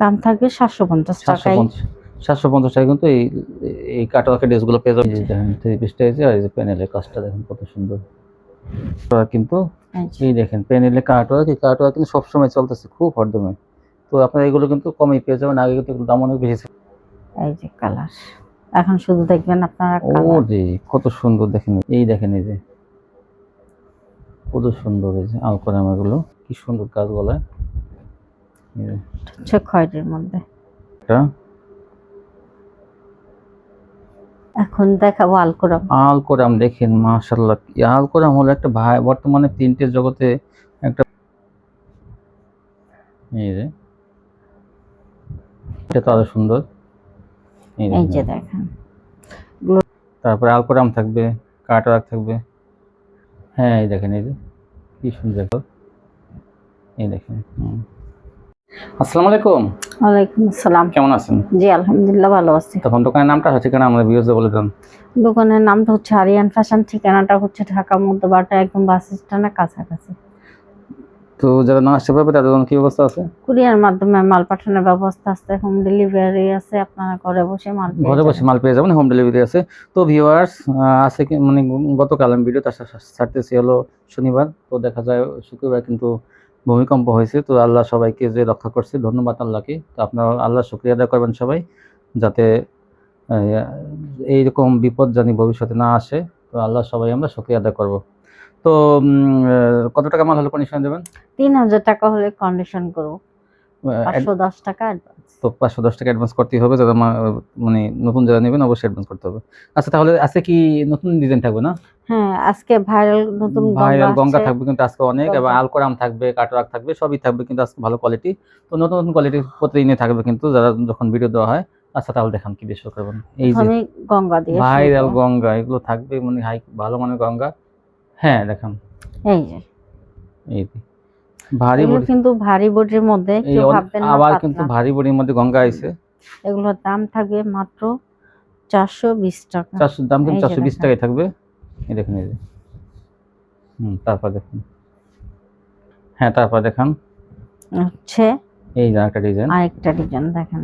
দাম থাকবে সাতশো পঞ্চাশ টাকায়। সাতশো পঞ্চাশ টাকা কিন্তু এই এই কাটোয়াকে ড্রেসগুলো পেয়ে যাবেন। এই দেখেন থ্রি পিসটা আছে আর এই যে প্যানেলের কাজটা দেখেন কত সুন্দর। কিন্তু এই দেখেন প্যানেলে কাটোয়া কি কাটোয়া কিন্তু সবসময় চলতেছে খুব হরদমে। তো আপনারা এগুলো কিন্তু কমই পেয়ে যাবেন আগে কিন্তু দাম অনেক বেশি ছিল। এই যে কালার এখন শুধু দেখবেন আপনারা ও জি কত সুন্দর দেখেন। এই দেখেন এই যে। কত সুন্দর এই যে আলকোরাম এগুলো। কি সুন্দর কাজ গলায় এই যে হচ্ছে খয়েরির মধ্যে। এখন দেখাবো আলকোরাম। আলকোরাম দেখেন মাশাল্লাহ আলকোরাম হলো একটা ভাই বর্তমানে প্রিন্টের জগতে একটা এই যে এটা তো আরও সুন্দর। এই। যে দেখেন। তারপরে আলকোরাম থাকবে কাটওয়ার্ক থাকবে। হ্যাঁ এই দেখেন এই যে কি সুন্দর। এই দেখেন হুম। আসসালামু আলাইকুম। ওয়ালাইকুম আসসালাম। কেমন আছেন? জি আলহামদুলিল্লাহ ভালো আছি। তখন দোকানের নামটা হচ্ছে কেন ভিউজে বলে দেন। দোকানের নামটা হচ্ছে আরিয়ান ফ্যাশন ঠিকানাটা হচ্ছে ঢাকা মধ্যবাটা একদম বাস স্ট্যান্ডের কাছাকাছি। তো যারা না আসতে পারবে তাদের জন্য কি অবস্থা আছে? কুরিয়ার মাধ্যমে মাল পাঠানোর ব্যবস্থা আছে হোম ডেলিভারি আছে আপনারা ঘরে বসে মাল ঘরে বসে মাল পেয়ে যাবেন হোম ডেলিভারি আছে। তো ভিউয়ার্স আছে মানে গতকাল আমি ভিডিওটা ছাড়তেছি হলো শনিবার। তো দেখা যায় শুক্রবার কিন্তু ভূমিকম্প হয়েছে তো আল্লাহ সবাইকে যে রক্ষা করছে ধন্যবাদ আল্লাহকে। তো আপনারা আল্লাহ শুক্রিয়া আদায় করবেন সবাই যাতে এইরকম বিপদ জানি ভবিষ্যতে না আসে। তো আল্লাহ সবাই আমরা শুক্রিয়া আদায় করব। তো কত টাকা মাল হলে কন্ডিশন দেবেন? তিন হাজার টাকা হলে কন্ডিশন করব। পাঁচশো দশ টাকা তো পাঁচশো দশ টাকা অ্যাডভান্স করতেই হবে যারা মানে নতুন যারা নেবেন অবশ্যই অ্যাডভান্স করতে হবে। আচ্ছা তাহলে আজকে কি নতুন ডিজাইন থাকবে না? হ্যাঁ আজকে ভাইরাল নতুন ভাইরাল গঙ্গা থাকবে কিন্তু আজকে অনেক এবং। আলকোরাম থাকবে কাটরাক থাকবে সবই থাকবে কিন্তু আজকে ভালো কোয়ালিটি তো নতুন নতুন কোয়ালিটি প্রতিদিনই থাকবে কিন্তু যারা যখন ভিডিও দেওয়া হয় আচ্ছা তাহলে দেখান কি বেশ করবেন। এই যে গঙ্গা দিয়ে ভাইরাল গঙ্গা এগুলো থাকবে মানে হাই ভালো মানের গঙ্গা। হ্যাঁ দেখান। এই যে। এই যে। ভারী বডি। কিন্তু ভারী বডির মধ্যে কেউ ভাববেন না আবার কিন্তু ভারী বডির মধ্যে গঙ্গা আইছে। এগুলোর দাম থাকবে মাত্র চারশো বিশ টাকা। চারশো দাম কিন্তু এই যে চারশো বিশ দেখেন। টাকায় থাকবে। এই দেখেন এই হুম তারপর দেখুন। হ্যাঁ তারপর দেখান। হচ্ছে এই যে একটা ডিজাইন। আরেকটা ডিজাইন দেখেন।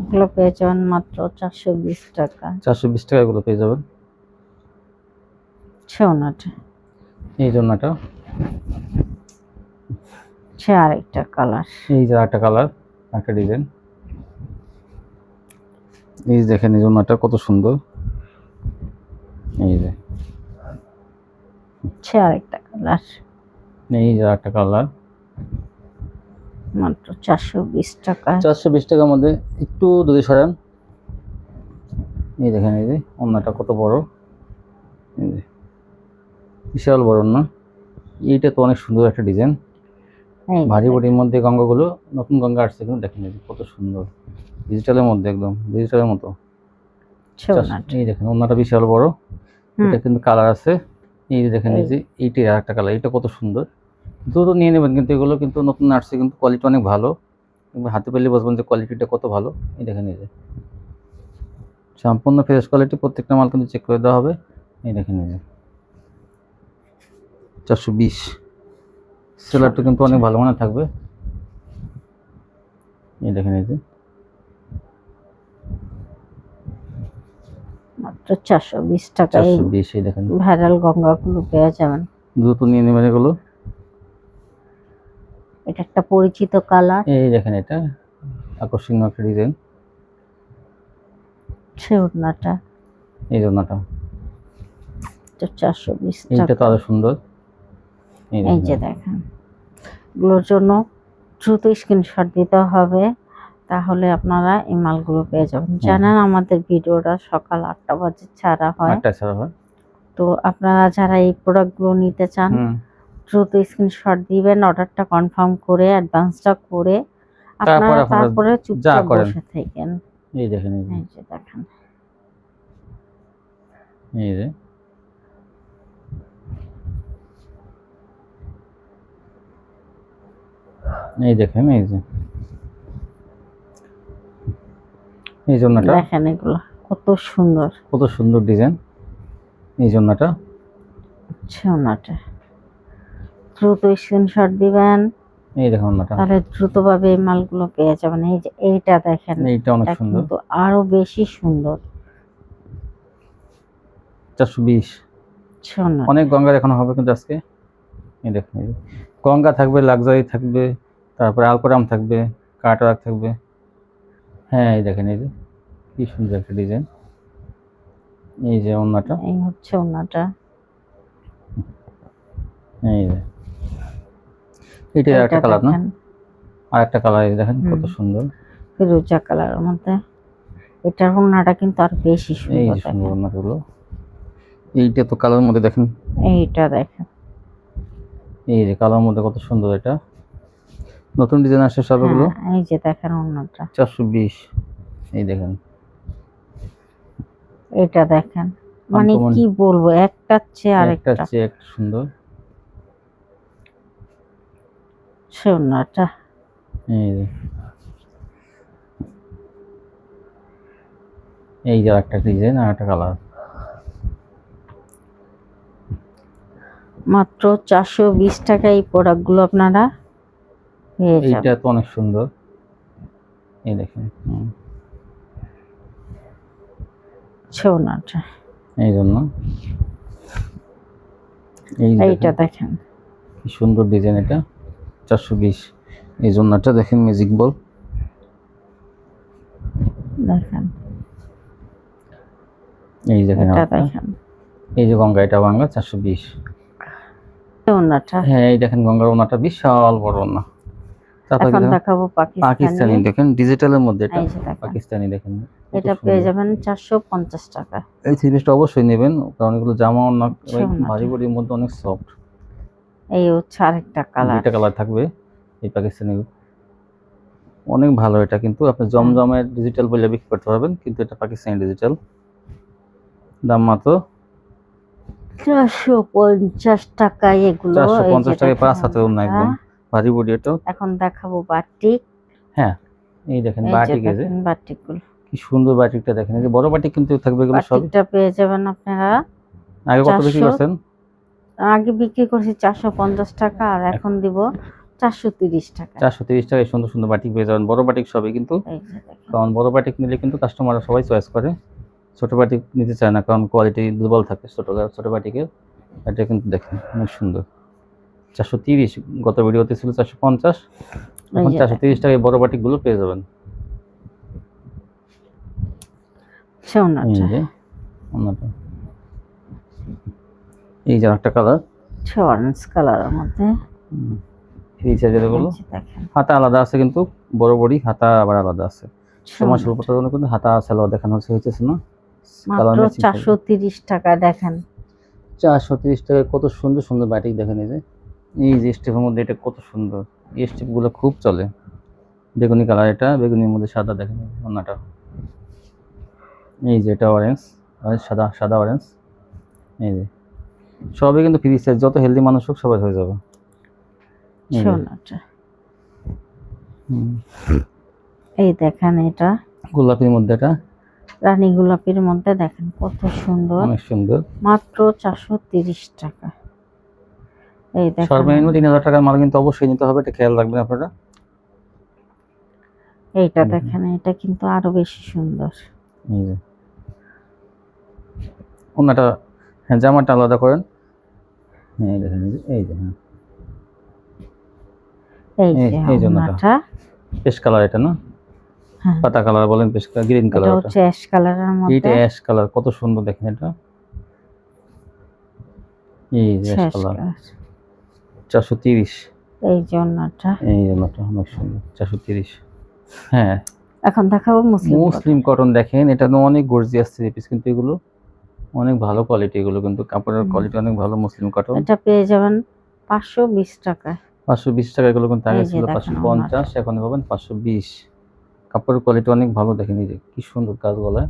এগুলো পেয়ে যাবেন মাত্র চারশো বিশ টাকা। চারশো বিশ টাকা এগুলো পেয়ে যাবেন। ছেউনাটা এই জন্যটা সে আরেকটা কালার। এই যে একটা কালার একটা ডিজাইন। এই যে দেখেন এই জন্যটা কত সুন্দর। এই যে। সে আরেকটা কালার। এই যে একটা কালার। মাত্র চারশো বিশ টাকা। চারশো বিশ টাকার মধ্যে একটু দূরে সরান। এই দেখেন এই যে অন্যটা কত বড়। এই যে বিশাল বড় না এইটা তো অনেক সুন্দর একটা ডিজাইন। ভারী বডির মধ্যে গঙ্গাগুলো নতুন গঙ্গা আসছে কিন্তু দেখেন কত সুন্দর। ডিজিটালের মধ্যে একদম ডিজিটালের মতো। এই দেখেন অন্যটা বিশাল বড়। এটা কিন্তু কালার আছে। এই যে দেখেন এই। যে এইটি আর একটা কালার এটা কত সুন্দর। দ্রুত নিয়ে নেবেন কিন্তু এগুলো কিন্তু নতুন আসছে কিন্তু কোয়ালিটি অনেক ভালো। হাতে পেলে বসবেন যে কোয়ালিটিটা কত ভালো। এই দেখেন এই যে। সম্পূর্ণ ফ্রেশ কোয়ালিটি প্রত্যেকটা মাল কিন্তু চেক করে দেওয়া হবে। এই দেখেন এই যে। চারশো বিশ। সেলারটা কিন্তু অনেক ভালো মানের থাকবে। এই দেখেন এই যে। মাত্র চারশো বিশ টাকা চারশো বিশ এই দেখেন। ভাইরাল গঙ্গাগুলো পেয়ে যাবেন। দ্রুত নিয়ে নেবেন এগুলো। এটা একটা পরিচিত কালার। এই দেখেন এটা আকর্ষণীয় একটা ডিজাইন। ছেউনাটা এই জন্যটা চারশো বিশ টাকা তো আরও সুন্দর। এই যে দেখেন। এগুলোর জন্য দ্রুত স্ক্রিনশট দিতে হবে। তাহলে আপনারা এই মালগুলো পেয়ে যাবেন। জানেন আমাদের ভিডিওটা সকাল আটটা বাজে ছাড়া হয়। তো আপনারা যারা এই প্রোডাক্টগুলো নিতে চান দ্রুত স্ক্রিনশট দিবেন অর্ডারটা কনফার্ম করে অ্যাডভান্সটা করে। আপনারা তারপরে চুপচাপ। বসে থাকেন। এই দেখেন। এই যে দেখেন। এই যে। এই দেখেন এই যে। এই জন্যটা। দেখেন এগুলো কত সুন্দর। কত সুন্দর ডিজাইন। এই জন্যটা। ছেউনাটা দ্রুত স্ক্রিনশট দিবেন। এই দেখুন ওনাটা। তাহলে দ্রুতভাবে এই মালগুলো পেয়ে যাবেন। এই যে এইটা দেখেন এইটা অনেক সুন্দর। কিন্তু আরও বেশি সুন্দর। চারশো বিশ। শোনো অনেক গঙ্গা দেখানো হবে কিন্তু আজকে। এই দেখুন। গঙ্গা থাকবে লাক্সারি থাকবে তারপরে আলপরাম থাকবে কাটওয়ার্ক থাকবে। হ্যাঁ এই দেখেন এই যে কি সুন্দর একটা ডিজাইন এই যে অন্যটা এই হচ্ছে ওনাটা এই যে। এটা একটা কালার না? আর একটা কালার দেখেন কত। সুন্দর। ফিরোজা কালারের মধ্যে। এটার ওনাটা কিন্তু আর বেশি এই সুন্দর যে সুন্দর দেখেন। ওন্নাগুলো এইটা তো কালার মধ্যে দেখেন। এইটা দেখেন। এই যে কালার মধ্যে কত সুন্দর এটা। নতুন ডিজাইন আসছে সবগুলো? হ্যাঁ, এই যে দেখেন চারশো বিশ। এই দেখেন। এটা দেখেন। মানে কি বলব একটা চেয়ে একটা আরেকটা চেয়ে একটা সুন্দর। সে ওনাটা এই এই যে একটা ডিজাইন আর একটা কালার। মাত্র চারশো বিশ টাকা এই প্রোডাক্টগুলো আপনারা এইটা তো অনেক সুন্দর। এই দেখেন এই জন্য এই এইটা দেখেন, কি সুন্দর ডিজাইন এটা। চারশো বিশ। এই জন্যটা দেখেন ম্যাজিক বল দেখেন। এই দেখেন যে গঙ্গা এটা গঙ্গা চারশো বিশ। ওনাটা হ্যাঁ এই দেখেন গঙ্গার ওনাটা বিশাল বড় ওনা। এখন দেখাবো পাকিস্তানি। পাকিস্তানি দেখেন ডিজিটালের মধ্যে এটা পাকিস্তানি দেখেন এটা পেয়ে যাবেন চারশো পঞ্চাশ টাকা। এই থ্রি পিসটা অবশ্যই নেবেন কারণ এগুলো জামা অনেক ভারী বডির মধ্যে অনেক সফট এই হচ্ছে আরেকটা কালার দুইটা কালার থাকবে এই পাকিস্তানি। অনেক ভালো এটা কিন্তু আপনি জমজমের ডিজিটাল বলে বিক্রি করতে পারবেন কিন্তু এটা পাকিস্তানি ডিজিটাল দাম মাত্র চারশো পঞ্চাশ টাকায় এগুলো চারশো পঞ্চাশ টাকায় পাঁচ হাতে অন্য একদম। ওনাটা। ভারী বডি এটা এখন দেখাবো বাটিক হ্যাঁ এই দেখেন বাটিক এই যে। বাটিকগুলো। কি সুন্দর বাটিকটা দেখেন এই যে বড় বাটিক কিন্তু থাকবে এগুলো সবই। বাটিকটা পেয়ে যাবেন আপনারা আগে কত বিক্রি 400 করছেন? আগে বিক্রি করছি চারশো পঞ্চাশ টাকা আর এখন দিব চারশো তিরিশ টাকা। চারশো তিরিশ টাকায় সুন্দর সুন্দর বাটিক পেয়ে যাবেন বড় বাটিক সবই কিন্তু। কারণ বড় বাটিক নিলে কিন্তু কাস্টমাররা সবাই চয়েস করে। ছোট বাটিক নিতে চায় না কারণ কোয়ালিটি দুর্বল থাকে ছোট ছোট বাটিকের। এটা কিন্তু দেখেন অনেক সুন্দর। চারশো তিরিশ গত ভিডিওতে ছিল চারশো পঞ্চাশ এখন চারশো তিরিশ টাকায় বড় বাটিকগুলো পেয়ে যাবেন। এই সোনাটা যে অন্যটা। এই যে একটা কালার। অরেঞ্জ কালারের মধ্যে। সাইজেরগুলো হাতা আলাদা আছে কিন্তু বড় বড়ি হাতা আবার আলাদা আছে। সময় স্বল্পতার জন্য কিন্তু হাতা সালোয়ার দেখানো হচ্ছে হইতেছে না? মাত্র চারশো তিরিশ টাকা দেখেন। চারশো তিরিশ টাকায় কত সুন্দর সুন্দর বাটিক দেখেন এই যে। এই যে স্টেপের মধ্যে এটা কত সুন্দর। এই স্টেপগুলো খুব চলে। বেগুনি কালার এটা বেগুনির মধ্যে সাদা দেখেন অন্যটা এই যে এটা অরেঞ্জ সাদা সাদা অরেঞ্জ এই যে। সবই কিন্তু ফ্রি সাইজ যত হেলদি মানুষ হোক সবাই হয়ে যাবে। এই যে, এই দেখেন এটা। গোলাপির মধ্যে এটা। রানী গোলাপির মধ্যে দেখেন কত সুন্দর। অনেক সুন্দর। মাত্র চারশো তিরিশ টাকা। এই দেখেন। সর্বনিম্ন তিন হাজার টাকার মাল কিন্তু অবশ্যই নিতে হবে এটা খেয়াল রাখবেন আপনারা। এইটা দেখেন এটা কিন্তু আরও বেশি সুন্দর। এই যে। অন্যটা হ্যাঁ জামাটা আলাদা করেন। হ্যাঁ এই দেখেন এই যে, হ্যাঁ। এই এই- যে ওনাটা। পেস্ট কালার এটা না? হ্যাঁ। পাতা কালার বলেন পেস্ট কালার গ্রিন কালার এটা হচ্ছে অ্যাশ কালারের অ্যাশ কালার কত সুন্দর দেখেন এটা। এই অ্যাশ অ্যাশ কালার কালার। চারশো তিরিশ। এই ওনাটা এই জন্যটা অনেক সুন্দর চারশো তিরিশ। হ্যাঁ। এখন দেখাবো মুসলিম মুসলিম কটন দেখেন এটা তো অনেক গর্জিয়াস থ্রি পিস কিন্তু এগুলো অনেক ভালো কোয়ালিটি এগুলো কিন্তু কাপড়ের কোয়ালিটি অনেক ভালো মুসলিম কটন এটা পেয়ে যাবেন পাঁচশো বিশ টাকায়। পাঁচশো বিশ টাকা এগুলো কিন্তু আগে ছিল পাঁচশো পঞ্চাশ এখন পাবেন পাঁচশো বিশ। কাপড়ের কোয়ালিটি অনেক ভালো দেখেন এই যে কি সুন্দর কাজ গলায়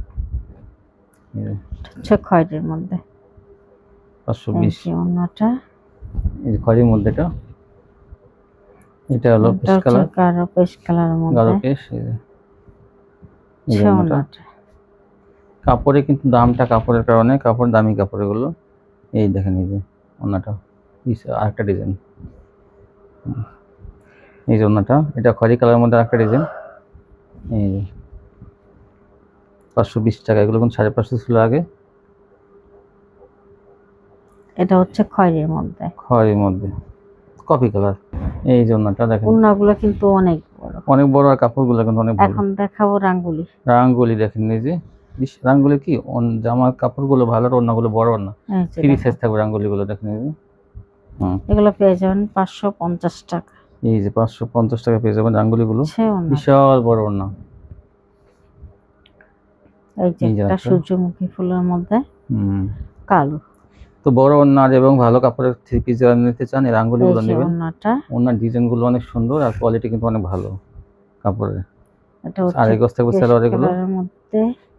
হচ্ছে খয়েরির মধ্যে। পাঁচশো বিশ। ওনাটা এই যে খয়েরির মধ্যে এটা এটা হলো হচ্ছে কালার গাঢ় পেশ কালারের গাঢ় পেশ এই যে। যে ওনাটা। ওনাটা কাপড়ে কিন্তু দামটা কাপড়ের কারণে কাপড় দামি কাপড় এগুলো এই দেখেন এই যে ওনাটা। আরেকটা ডিজাইন এই জন্যটা এটা খয়রি কালারের মধ্যে একটা ডিজাইন এই যে। পাঁচশো বিশ টাকা এগুলো কিন্তু সাড়ে পাঁচশো ছিল আগে। এটা হচ্ছে খয়েরির মধ্যে। খয়েরির মধ্যে। কফি কালার এই জন্যটা দেখেন। উন্নাগুলো কিন্তু অনেক বড়। অনেক বড় আর কাপড়গুলো কিন্তু অনেক ভালো এখন দেখাবো রাঙ্গুলি। রাঙ্গুলি দেখেন এই যে। রাঙ্গুলি কি? অন- জামার কাপড়গুলো ভালো আর অন্যগুলো বড় না? ফ্রি সাইজ থাকবে রাঙ্গুলিগুলো দেখেন এই যে। এগুলো পেয়ে যাবেন পাঁচশো পঞ্চাশ টাকা। এই যে পাঁচশো পঞ্চাশ টাকা পেয়ে যাবেন রাঙ্গুলিগুলো। বিশাল বড় না। এই যে একটা। সূর্যমুখী ফুলের মধ্যে হুম। কালো। তো বড় ওনার এবং ভালো কাপড়ের থ্রি পিস যারা নিতে চান এর এই রাঙ্গুলিগুলো যে নেবেন। ওনার ডিজাইনগুলো অনেক সুন্দর আর কোয়ালিটি কিন্তু অনেক ভালো কাপড়ের। আর হচ্ছে এগোস থাকবে স্যালোয়ার এগুলো।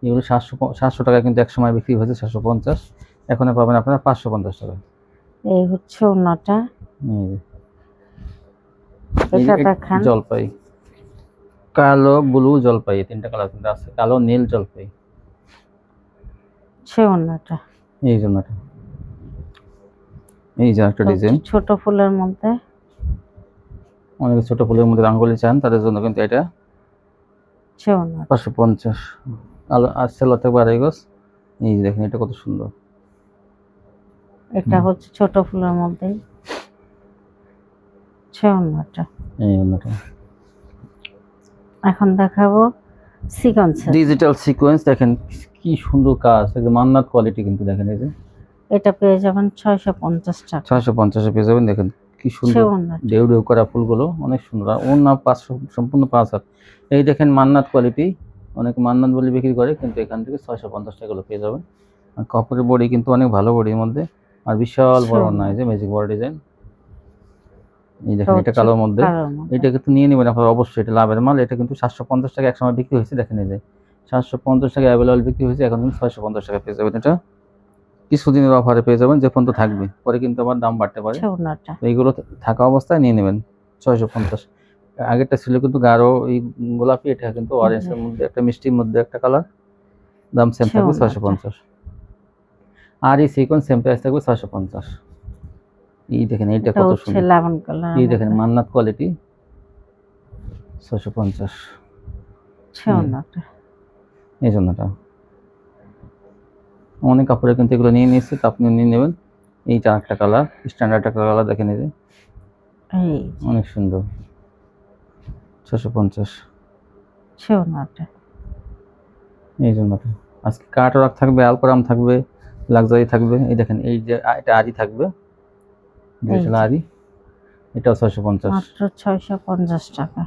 এগুলো সাতশো সাতশো টাকা কিন্তু এক সময় বিক্রি হয়েছে সাতশো পঞ্চাশ। এখন পাবেন আপনারা পাঁচশো পঞ্চাশ টাকা এই হচ্ছে এই। এই দেখান। জলপাই। কালো ব্লু জলপাই এই তিনটা কালার কিন্তু আছে। কালো নীল জলপাই। সে উন্নাটা এই জন্যটা এই যে একটা ডিজাইন ছোট ফুলের মধ্যে। অনেকে ছোট ফুলের মধ্যে রাঙ্গুলি চান তাদের জন্য কিন্তু এটা পাঁচশো পঞ্চাশ। আলো আর সেলো থাকবে আড়াই গজ এই যে দেখেন এটা কত সুন্দর। এটা হচ্ছে ছোট ফুলের মধ্যে। সে উন্নাটা এই অন্যটা এখন দেখাবো সিকোয়েন্স ডিজিটাল সিকোয়েন্স দেখেন কি সুন্দর কাজ। একদম মান্নাত কোয়ালিটি কিন্তু দেখেন এই যে। এটা পেয়ে যাবেন ছয়শো পঞ্চাশ টাকা। ছয়শো পঞ্চাশে পেয়ে যাবেন দেখেন কি সুন্দর ঢেউ ঢেউ করা ফুলগুলো অনেক সুন্দর। আর ওর না পাঁচশো সম্পূর্ণ পাঁচ হাত। এই দেখেন মান্নাত কোয়ালিটি অনেক মান্নাত বলে বিক্রি করে কিন্তু এখান থেকে ছয়শো পঞ্চাশ টাকাগুলো পেয়ে যাবেন। আর কাপড়ের বডি কিন্তু অনেক ভালো বডির মধ্যে আর বিশাল বড়। না। এই যে ম্যাজিক বড় ডিজাইন এই দেখেন এটা এটা কালোর মধ্যে। কালোর মধ্যে। এটা কিন্তু নিয়ে নেবেন আপনার অবশ্যই এটা লাভের মাল। এটা কিন্তু সাতশো পঞ্চাশ টাকা একসময় বিক্রি হয়েছে দেখেন এই যে। সাতশো পঞ্চাশ টাকা অ্যাভেলেবল বিক্রি হয়েছে এখন কিন্তু ছয়শো পঞ্চাশ টাকা পেয়ে যাবেন এটা। কিছুদিনের অফারে পেয়ে যাবেন যে পর্যন্ত থাকবে। পরে কিন্তু আবার দাম বাড়তে পারে। তো এইগুলো থাকা অবস্থায় নিয়ে নেবেন ছয়শো পঞ্চাশ। আগেরটা ছিল কিন্তু গাঢ় এই গোলাপি এটা কিন্তু অরেঞ্জের মধ্যে একটা মিষ্টির মধ্যে একটা কালার দাম সেম থাকবে ছয়শো পঞ্চাশ। আর এই সিকোয়েন্স সেম প্রাইস থাকবে ছয়শো পঞ্চাশ। এই দেখেন এইটা কত সুন্দর। এই দেখেন মান্নাত কোয়ালিটি ছয়শো পঞ্চাশ। উন্নাটা এই জন্যটা অনেক কাপড়ে কিন্তু এগুলো নিয়ে নিয়েছে তো আপনি নিয়ে নেবেন। এইটা একটা কালার স্ট্যান্ডার্ড একটা কালার দেখেন এই যে। অনেক সুন্দর। ছশো পঞ্চাশ। এই জন্য তো। আজকে কাটওয়ার্ক থাকবে আলপরাম থাকবে লাক্সারি থাকবে। এই দেখেন এই যে এটা আরি থাকবে। ডিজিটাল আরি এটাও ছয়শো পঞ্চাশ। মাত্র ছয়শো পঞ্চাশ টাকা।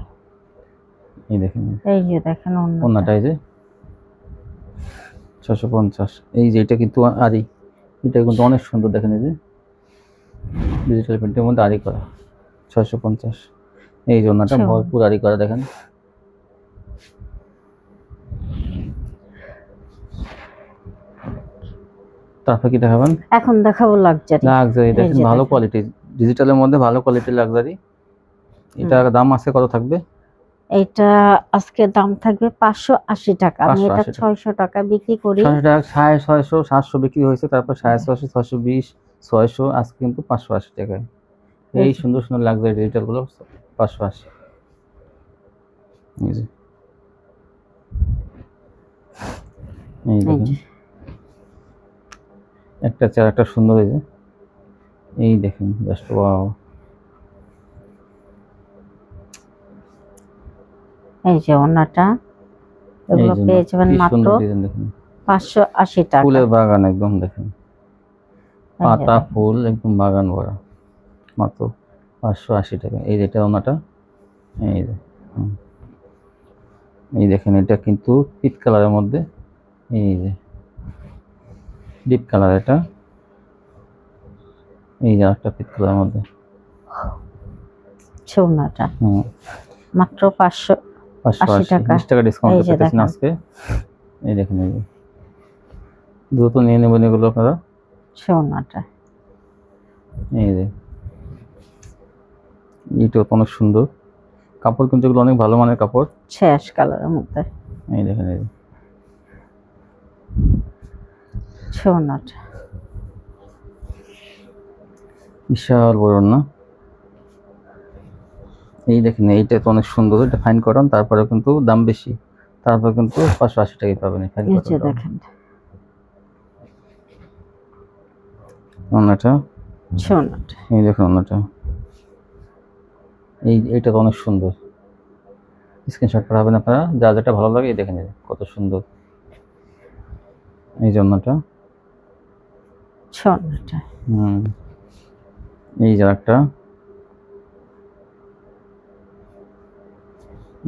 এই দেখেন। এই যে দেখেন অন্যটা এই যে। ছশো পঞ্চাশ। এই যে এটা কিন্তু আরি এটা কিন্তু অনেক সুন্দর দেখেন এই যে। ডিজিটাল প্রিন্টের মধ্যে আরি করা। ছয়শো পঞ্চাশ। এই জন্যটা আচ্ছা। ভরপুর আরি করা দেখেন। তারপর কি দেখাবেন? এখন দেখাবো লাক্সারি লাক্সারি দেখেন ভালো। কোয়ালিটি ডিজিটালের মধ্যে ভালো কোয়ালিটির লাক্সারি এটা দাম আছে কত থাকবে? এইটা আজকে দাম থাকবে পাঁচশো আশি টাকা। আমি এটা ছয়শো টাকা বিক্রি করি। ছয়শো টাকা সাড়ে ছয়শো সাতশো বিক্রি হয়েছে তারপর সাড়ে ছয়শো ছয়শো বিশ ছয়শো আজকে কিন্তু পাঁচশো আশি টাকায়। এই সুন্দর সুন্দর লাক্সারি ডিজিটালগুলো পাঁচশো আশি। এই দেখেন। একটা চেয়ার একটা সুন্দর এই যে। এই দেখেন জাস্ট ওয়াও এই যে ওনাটা এগুলো পেয়ে যাবেন মাত্র পাঁচশো আশি টাকা। ফুলের বাগান একদম দেখেন। পাতা ফুল একদম বাগান ভরা। মাত্র পাঁচশো আশি টাকা। এই যেটা ওনাটা এই যে এই দেখেন এটা কিন্তু পিট কালারের মধ্যে। এই যে ডিপ কালার এটা। এই যে একটা পিট কালারের মধ্যে। হুম। মাত্র পাঁচশো পাঁচশো 80 টাকা। টাকা ডিসকাউন্ট পেতেছেন আজকে। এই দেখেন এই দ্রুত নিয়ে নেবেন এগুলো আপনারা। এই যে। এইটা অনেক সুন্দর। কাপড় কিন্তু এগুলো অনেক ভালো মানের কাপড়। শেষ কালারের মধ্যে। এই দেখেন এই যে। বিশাল বড় না? এই দেখেন এইটা তো অনেক সুন্দর এটা ফাইন কটন তারপরে কিন্তু দাম বেশি। তারপর কিন্তু পাঁচশো আশি টাকায় পাবেন এই ফাইন কটন দেখেন। অন্যটা? এই দেখুন অন্যটা। এই এইটা তো অনেক সুন্দর। স্ক্রিনশট পাঠাবেন আপনারা যা যেটা ভালো লাগে এই দেখে নেবেন কত সুন্দর। এই জন্যটা সোনাটা হুম। এই যে একটা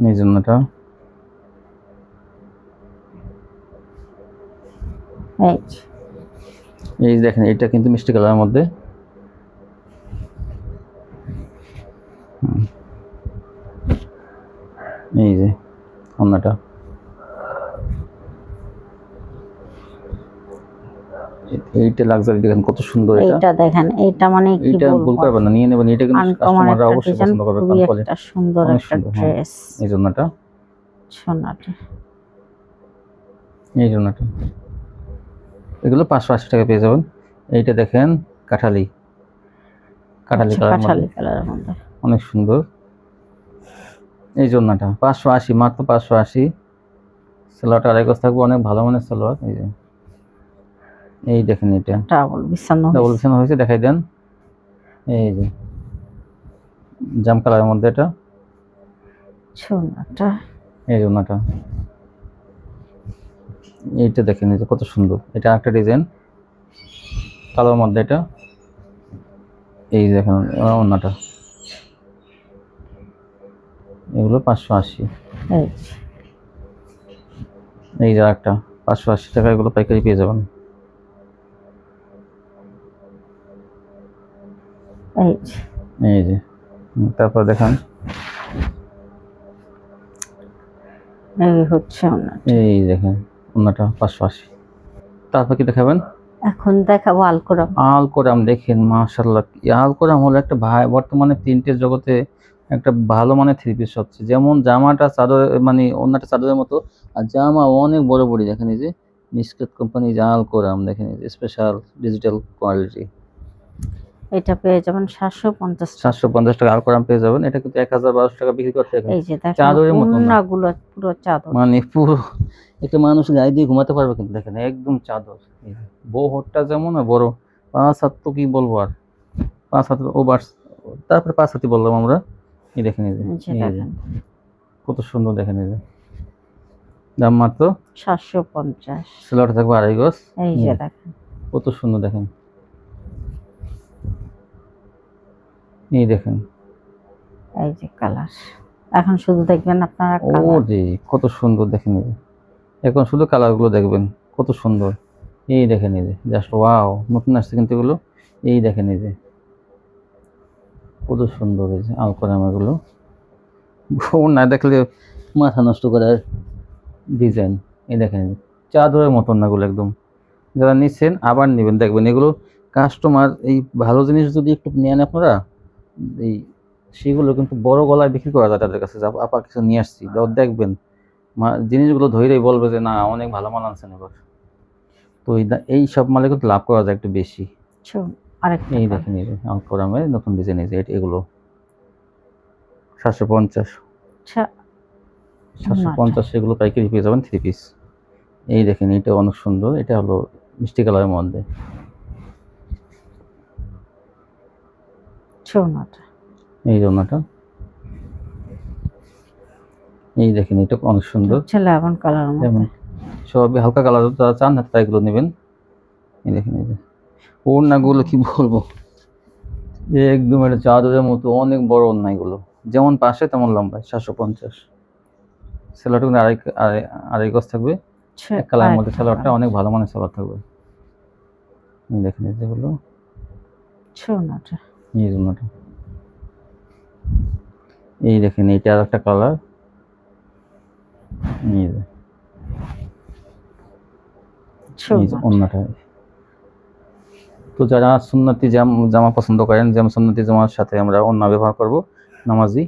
এই জন্যটা। এই এই যে দেখেন এটা কিন্তু মিষ্টি কালারের মধ্যে। এই যে অন্যটা। এইটা লাক্সারি দেখেন কত সুন্দর এটা। এইটা দেখেন এইটা মানে কি এইটা ভুল করবেন না নিয়ে নেবেন এটা কিন্তু কাস্টমাররা অবশ্যই পছন্দ করবে কারণ একটা সুন্দর একটা হ্যাঁ। ড্রেস এই জন্যটা সোনাটা। এই জন্যটা এগুলো পাঁচশো আশি টাকা পেয়ে যাবেন। এইটা দেখেন কাঠালি। কাঠালি আচ্ছা, কালার মধ্যে। অনেক সুন্দর। এই জন্যটা পাঁচশো আশি মাত্র পাঁচশো আশি। সালোয়ারটা আড়াই থাকবে অনেক ভালো মানের সালোয়ার এই যে। এই দেখেন এটা। ডাবল বিছানো ডাবল ফ্যান হয়েছে দেখাই দেন। এই যে জাম কালারের মধ্যে এটা। সোনাটা এই জন্যটা এইটা দেখেন যে কত সুন্দর। এটা একটা ডিজাইন। কালোর মধ্যে এটা। এই দেখেন অন্যটা এগুলো পাঁচশো আশি। এই যে, এই যে একটা পাঁচশো আশি টাকা এগুলো পাইকারি পেয়ে যাবেন। এই যে। এই যে। তারপর দেখান। এই হচ্ছে এই দেখেন অন্যটা পাঁচশো আশি তারপর কি দেখাবেন? এখন দেখাবো আলকোরা আল কোরাম দেখেন মাশাল্লাহ আল কোরাম হলো একটা ভাই বর্তমানে প্রিন্টের জগতে একটা ভালো মানের থ্রি পিস হচ্ছে। যেমন জামাটা চাদর মানে অন্যটা চাদরের মতো আর জামা অনেক বড় বড়ি দেখেন এই যে মিসকেট কোম্পানি যে আল কোরাম দেখেন যে স্পেশাল ডিজিটাল কোয়ালিটি এটা পেয়ে যাবেন সাতশো পঞ্চাশ টাকা। সাতশো পঞ্চাশ টাকা আল কোরাম পেয়ে যাবেন। এটা কিন্তু এক হাজার বারোশো টাকা বিক্রি করতে এখন। এই যে দেখেন চাদরের মতো না। ওড়নাগুলো পুরো চাদর। মানে পুরো একটা মানুষ গায়ে দিয়ে ঘুমাতে পারবে কিন্তু দেখেন একদম চাদর। হটটা যেমন আর বড় পাঁচ হাত তো কি বলব আর? পাঁচ হাত ওভার তারপরে পাঁচ হাতি বললাম আমরা। এই দেখেন এই যে। কত সুন্দর দেখেন এই যে। দাম মাত্র সাতশো পঞ্চাশ। সেলার থাকবে আড়াই গজ। এই যে। দেখেন। কত সুন্দর দেখেন। এই দেখেন। এই যে কালার। এখন শুধু দেখবেন আপনারা ও রে কত সুন্দর দেখেন এই এখন শুধু কালারগুলো দেখবেন কত সুন্দর। এই দেখেন এই যে জাস্ট ওয়াও নতুন আসছে কিন্তু এগুলো। এই দেখেন এই যে। কত সুন্দর এই যে আলকোরাম এগুলো। না দেখলে মাথা নষ্ট করার ডিজাইন এই দেখেন চাদরের মতন না এগুলো একদম। যারা নিচ্ছেন আবার নেবেন। দেখবেন এগুলো কাস্টমার এই ভালো জিনিস যদি একটু নেন আপনারা এই সেগুলো কিন্তু বড় গলায় বিক্রি করা যায় তাদের কাছে। আপা কিছু নিয়ে আসছি দেখবেন। জিনিসগুলো ধরেই বলবে যে না অনেক ভালো মাল আনছেন এবার। তো এই সব মালে কিন্তু লাভ করা যায় একটু বেশি। এই দেখেন নতুন ডিজাইন এই এগুলো। সাতশো পঞ্চাশ। সাতশো। পঞ্চাশ এগুলো পাইকারি পেয়ে যাবেন থ্রি পিস এই দেখেন এটা অনেক সুন্দর এটা হলো মিষ্টি কালারের মধ্যে। সোনাটা এই জন্যটা এই দেখেন এটা অনেক সুন্দর। হচ্ছে লেমন কালার যেমন সবই হালকা কালার যারা চান না তারা এগুলো নেবেন। এই দেখেন এই যে। ওড়নাগুলো কি বলব? যে একদম একটা চাদরের মতো অনেক বড় এগুলো যেমন পাশে তেমন লম্বায় সাতশো পঞ্চাশ। সেলারটা কিন্তু আড়াই আড়াই গজ থাকবে। এক কালারের মধ্যে সেলারটা অনেক ভালো মানের সেলার থাকবে। দেখেন এই যেগুলো সোনাটা এই জন্যটা এই দেখেন এইটা আর একটা কালার অন্যটা। তো যারা সুন্নতি জাম জামা পছন্দ করেন যেমন সুন্নতি জামার সাথে আমরা অন্য ব্যবহার করব। নামাজি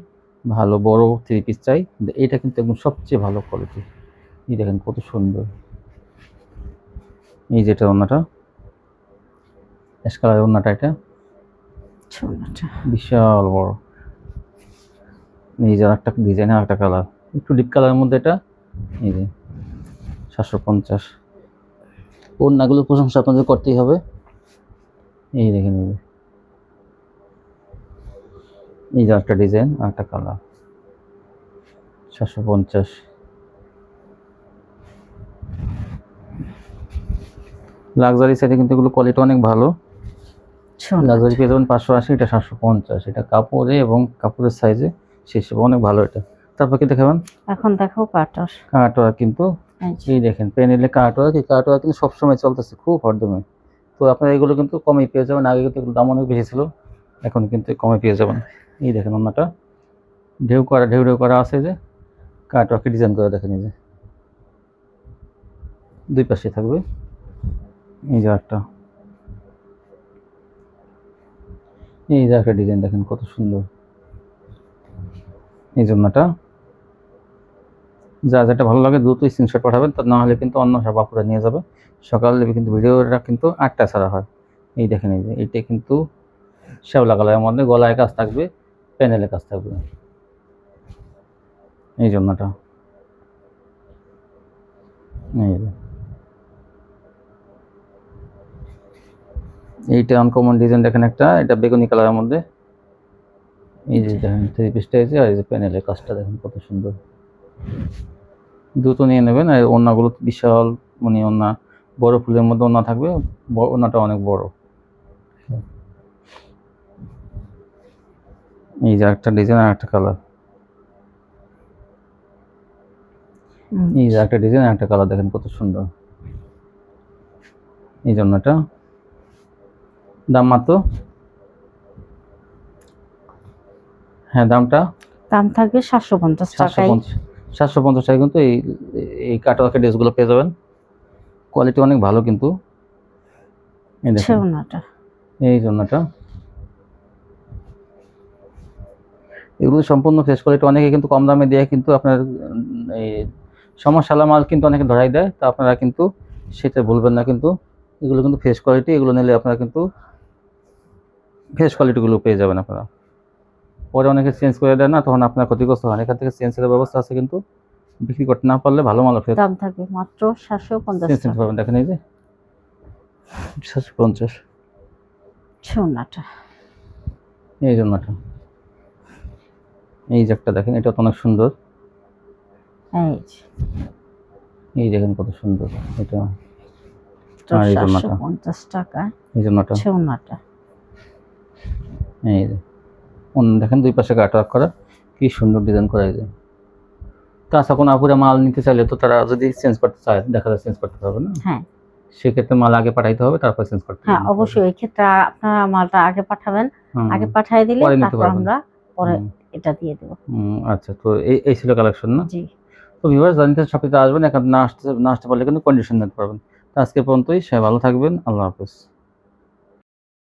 ভালো বড় থ্রি পিস চাই। এটা কিন্তু একদম সবচেয়ে ভালো কোয়ালিটি এই দেখেন কত সুন্দর। এই যেটা অন্যটা। অ্যাশ কালারের অন্যটা এটা। বিশাল বড়। যে একটা ডিজাইন আর একটা কালার একটু ডিপ কালারের মধ্যে এটা। এই যে, সাতশো পঞ্চাশ। ওড়নাগুলো প্রশংসা আপনাদের করতেই হবে। এই দেখেন, এই এই যে একটা ডিজাইন আর একটা কালার সাতশো পঞ্চাশ। লাক্সারি সাইডে কিন্তু এগুলো কোয়ালিটি অনেক ভালো। লাক্সারি পেয়ে যাবেন পাঁচশো আশি এটা সাতশো পঞ্চাশ। এটা কাপড়ে এবং কাপড়ের সাইজে সে হিসেবে অনেক ভালো এটা। তারপর কি দেখাবেন? এখন দেখো কাটার কাটোয়া কিন্তু এই দেখেন পেনেলে কাটোয়া কি কাটোয়া কিন্তু সবসময় চলতেছে খুব হরদমে তো আপনারা এগুলো কিন্তু কমে পেয়ে যাবেন। আগে কিন্তু দাম অনেক বেশি ছিল। এখন কিন্তু কমে পেয়ে যাবেন। এই দেখেন অন্যটা ঢেউ করা ঢেউ ঢেউ করা আছে যে। কাটোয়াকে ডিজাইন করে দেখেন এই যে। দুই পাশে থাকবে। এই যে একটা এই যে একটা ডিজাইন দেখেন, কত সুন্দর। এই জন্যটা যা যেটা ভালো লাগে দ্রুত স্ক্রিনশট পাঠাবেন, তা না হলে কিন্তু অন্য সব আপুরা নিয়ে যাবে। সকালে কিন্তু ভিডিওটা কিন্তু আটটা ছাড়া হয়। এই দেখেন, এই যে এটা কিন্তু শ্যাওলা কালারের মধ্যে গলায় কাজ থাকবে, প্যানেলে কাজ থাকবে। এই জন্যটা। এই এইটা আনকমন ডিজাইন দেখেন একটা এটা বেগুনি কালারের মধ্যে। এই যে দেখেন থ্রি পিসটা এসে আর এই যে প্যানেলের কাজটা দেখেন কত সুন্দর। দ্রুত নিয়ে নেবেন আর ওনাগুলো বিশাল মানে ওনা বড় ফুলের মধ্যে ওনা থাকবে ওনাটা অনেক বড়। এই যে একটা ডিজাইন আর একটা কালার এই যে একটা ডিজাইন আর একটা কালার দেখেন কত সুন্দর। এই জন্যটা দাম মাত্র? হ্যাঁ দামটা? দাম থাকবে সাতশো পঞ্চাশ পঞ্চাশ সাতশো পঞ্চাশ টাকা কিন্তু এই এই কাটোয়াকে ড্রেসগুলো পেয়ে যাবেন। কোয়ালিটি অনেক ভালো কিন্তু। এই এই জন্যটা এগুলো সম্পূর্ণ ফ্রেশ কোয়ালিটি অনেকে কিন্তু কম দামে দিয়ে কিন্তু আপনার এই সমস্যালা মাল কিন্তু অনেকে ধরাই দেয় তা আপনারা কিন্তু সেটা বলবেন না কিন্তু। এগুলো কিন্তু ফ্রেশ কোয়ালিটি এগুলো নিলে আপনারা কিন্তু ফ্রেশ কোয়ালিটিগুলো পেয়ে যাবেন আপনারা। পরে অনেকে চেঞ্জ করে দেয় না তখন আপনার ক্ষতিগ্রস্ত হয় এখান থেকে চেঞ্জের ব্যবস্থা আছে কিন্তু। বিক্রি করতে না পারলে ভালো মাল ফেরত দাম থাকবে মাত্র সাতশো পঞ্চাশ চেঞ্জ পাবেন দেখেন এই যে সাতশো পঞ্চাশ। ছেউনাটা এই জন্যটা এই যে একটা দেখেন এটা তো অনেক সুন্দর। এই যে, এই দেখেন কত সুন্দর। এটা আর এই জন্যটা? পঞ্চাশ টাকা। এই জন্যটা ছেউনাটা এই অন্য দেখেন দুই পাশে কাটওয়ার্ক করা। কি সুন্দর ডিজাইন করা এই যে। তাছাড়া কোনো আপুরা মাল নিতে চাইলে তো তারা যদি চেঞ্জ করতে চায় দেখা যায় চেঞ্জ করতে না। হ্যাঁ। সেক্ষেত্রে মাল আগে পাঠাইতে হবে তারপর চেঞ্জ করতে হ্যাঁ অবশ্যই। এই ক্ষেত্রে আপনারা মালটা আগে পাঠাবেন। আগে পাঠিয়ে দিলে তারপর আমরা পরে এটা দিয়ে দেবো। আচ্ছা তো এই এই ছিল কালেকশন না? জি। তো ভিউয়ার্স জানতে আসবেন এখন না আসতে না আসতে পারলে কিন্তু কন্ডিশন নিতে পারবেন। তো আজকে পর্যন্তই সবাই ভালো থাকবেন আল্লাহ হাফেজ।